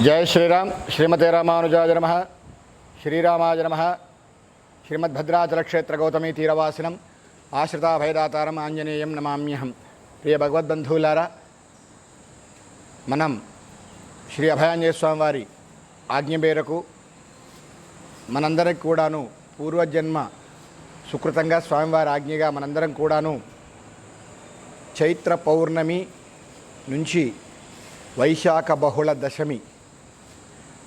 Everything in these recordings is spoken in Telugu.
జయ శ్రీరామ్. శ్రీమతే రామానుజాయ నమ. శ్రీరామాయ నమ. శ్రీమద్భద్రాచలక్షేత్ర గౌతమీ తీరవాసినం. ఆశ్రితాభయదాతారం ఆంజనేయం నమామ్యహం. ప్రియ భగవద్బంధువులారా మనం శ్రీ అభయాంజనేయ స్వామివారి ఆజ్ఞ మేరకు మనందరికి కూడాను పూర్వజన్మ సుకృతంగా స్వామివారి ఆజ్ఞగా మనందరం కూడాను చైత్ర పౌర్ణమి నుంచి వైశాఖ బహుళ దశమి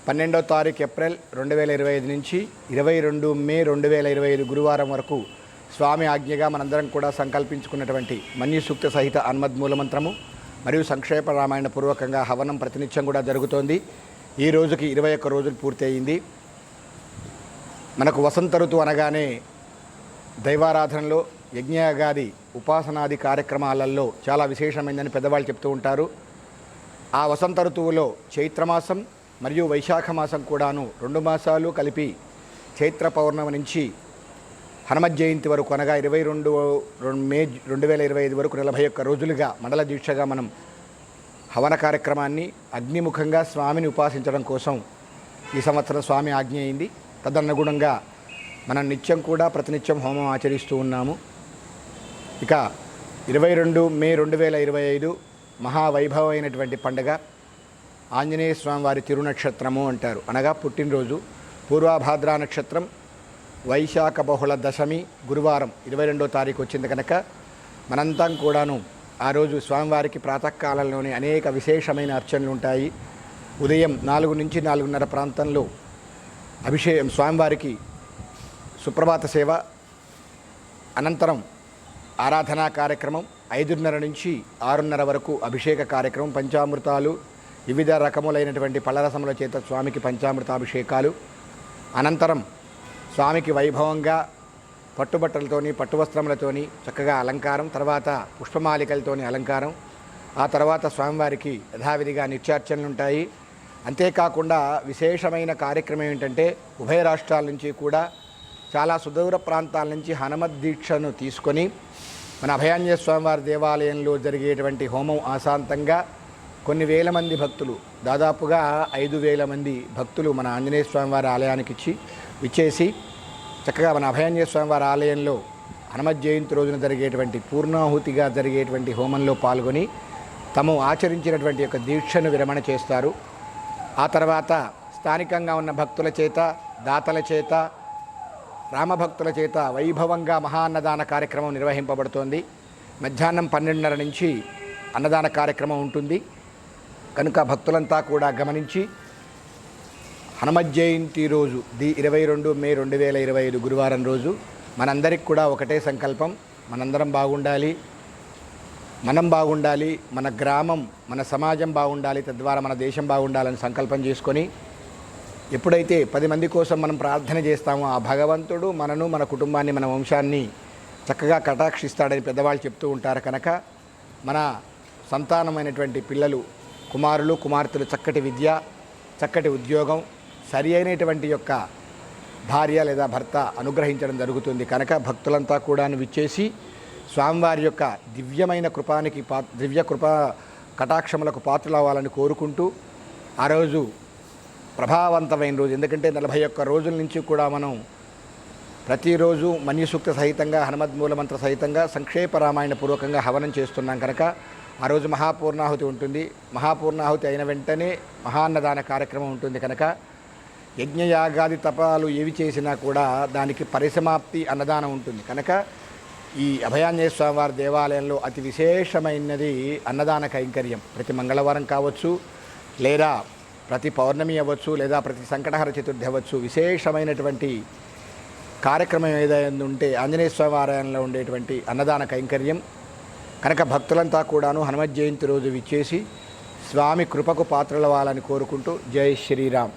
పన్నెండవ తారీఖు ఏప్రిల్ రెండు వేల ఇరవై ఐదు నుంచి ఇరవై రెండు మే రెండు వేల ఇరవై ఐదు గురువారం వరకు స్వామి ఆజ్ఞగా మనందరం కూడా సంకల్పించుకున్నటువంటి మన్యు సూక్త సహిత హనుమద్ మూలమంత్రము మరియు సంక్షేప రామాయణ పూర్వకంగా హవనం ప్రతినిత్యం కూడా జరుగుతోంది. ఈ రోజుకి ఇరవై ఒక్క రోజులు పూర్తి అయింది మనకు వసంత ఋతువు అనగానే దైవారాధనలో యజ్ఞయాగాది ఉపాసనాది కార్యక్రమాలలో చాలా విశేషమైందని పెద్దవాళ్ళు చెప్తూ ఉంటారు. ఆ వసంత ఋతువులో చైత్రమాసం మరియు వైశాఖ మాసం కూడాను రెండు మాసాలు కలిపి చైత్ర పౌర్ణమి నుంచి హనుమత్ జయంతి వరకు అనగా ఇరవై రెండు మే రెండు వేల ఇరవై ఐదు వరకు నలభై ఒక్క రోజులుగా మండల దీక్షగా మనం హవన కార్యక్రమాన్ని అగ్నిముఖంగా స్వామిని ఉపాసించడం కోసం ఈ సంవత్సరం స్వామి ఆజ్ఞ అయింది. తదనుగుణంగా మనం నిత్యం కూడా ప్రతినిత్యం హోమం ఆచరిస్తూ ఉన్నాము. ఇక ఇరవై రెండు మే రెండు వేల ఇరవై ఐదు మహావైభవమైనటువంటి పండుగ. ఆంజనేయ స్వామి వారి తిరునక్షత్రము అంటారు. అనగా పుట్టినరోజు. పూర్వాభాద్ర నక్షత్రం వైశాఖ బహుళ దశమి గురువారం ఇరవై రెండో తారీఖు వచ్చింది కనుక మనంతా కూడాను ఆ రోజు స్వామివారికి ప్రాతకాలంలోనే అనేక విశేషమైన అర్చనలు ఉంటాయి. ఉదయం నాలుగు నుంచి నాలుగున్నర ప్రాంతంలో అభిషేకం స్వామివారికి సుప్రభాత సేవ అనంతరం ఆరాధనా కార్యక్రమం ఐదున్నర నుంచి ఆరున్నర వరకు అభిషేక కార్యక్రమం పంచామృతాలు వివిధ రకములైనటువంటి పళ్ళరసముల చేత స్వామికి పంచామృతాభిషేకాలు. అనంతరం స్వామికి వైభవంగా పట్టుబట్టలతోని పట్టువస్త్రములతోని చక్కగా అలంకారం తర్వాత పుష్పమాలికలతోని అలంకారం. ఆ తర్వాత స్వామివారికి యథావిధిగా నిత్యార్చనలు ఉంటాయి. అంతేకాకుండా విశేషమైన కార్యక్రమం ఏంటంటే ఉభయ రాష్ట్రాల నుంచి కూడా చాలా సుదూర ప్రాంతాల నుంచి హనుమద్ దీక్షను తీసుకొని మన అభయాంజ స్వామివారి దేవాలయంలో జరిగేటువంటి హోమం ఆశాంతంగా కొన్ని వేల మంది భక్తులు దాదాపుగా ఐదు వేల మంది భక్తులు మన ఆంజనేయ స్వామివారి ఆలయానికి ఇచ్చి ఇచ్చేసి చక్కగా మన అభయాంజనేయ స్వామివారి ఆలయంలో హనుమత్ జయంతి రోజున జరిగేటువంటి పూర్ణాహుతిగా జరిగేటువంటి హోమంలో పాల్గొని తాము ఆచరించినటువంటి యొక్క దీక్షను విరమణ చేస్తారు. ఆ తర్వాత స్థానికంగా ఉన్న భక్తుల చేత దాతల చేత రామభక్తుల చేత వైభవంగా మహా అన్నదాన కార్యక్రమం నిర్వహింపబడుతోంది. మధ్యాహ్నం పన్నెండున్నర నుంచి అన్నదాన కార్యక్రమం ఉంటుంది. కనుక భక్తులంతా కూడా గమనించి హనుమ జయంతి రోజు ది ఇరవై రెండు మే రెండు వేల ఇరవై ఐదు గురువారం రోజు మనందరికి కూడా ఒకటే సంకల్పం. మనందరం బాగుండాలి. మనం బాగుండాలి. మన గ్రామం మన సమాజం బాగుండాలి. తద్వారా మన దేశం బాగుండాలని సంకల్పం చేసుకొని ఎప్పుడైతే పది మంది కోసం మనం ప్రార్థన చేస్తామో ఆ భగవంతుడు మనను మన కుటుంబాన్ని మన వంశాన్ని చక్కగా కటాక్షిస్తాడని పెద్దవాళ్ళు చెప్తూ ఉంటారు కనుక మన సంతానమైనటువంటి పిల్లలు కుమారులు కుమార్తెలు చక్కటి విద్య చక్కటి ఉద్యోగం సరి అయినటువంటి యొక్క భార్య లేదా భర్త అనుగ్రహించడం జరుగుతుంది. కనుక భక్తులంతా కూడా విచ్చేసి స్వామివారి యొక్క దివ్యమైన కృపానికి పా దివ్య కృపా కటాక్షములకు పాత్రలవ్వాలని కోరుకుంటూ ఆ రోజు ప్రభావవంతమైన రోజు. ఎందుకంటే నలభై ఒక్క రోజుల నుంచి కూడా మనం ప్రతిరోజు మన్యుసూక్త సహితంగా హనుమద్ మూలమంత్ర సహితంగా సంక్షేప రామాయణ పూర్వకంగా హవనం చేస్తున్నాం. కనుక ఆ రోజు మహాపూర్ణాహుతి ఉంటుంది. మహాపూర్ణాహుతి అయిన వెంటనే మహాన్నదాన కార్యక్రమం ఉంటుంది కనుక యజ్ఞయాగాది తపాలు ఏవి చేసినా కూడా దానికి పరిసమాప్తి అన్నదానం ఉంటుంది. కనుక ఈ అభయాంజనేయ స్వామివారి దేవాలయంలో అతి విశేషమైనది అన్నదాన కైంకర్యం. ప్రతి మంగళవారం కావచ్చు లేదా ప్రతి పౌర్ణమి అవ్వచ్చు లేదా ప్రతి సంకటహర చతుర్థి అవ్వచ్చు విశేషమైనటువంటి కార్యక్రమం ఏదైనా ఉంటే ఆంజనేయ స్వామి ఆలయంలో ఉండేటువంటి అన్నదాన కైంకర్యం. కనుక భక్తులంతా కూడాను హనుమత్ జయంతి రోజు విచ్చేసి స్వామి కృపకు పాత్రలవ్వాలని కోరుకుంటూ జై శ్రీరామ్.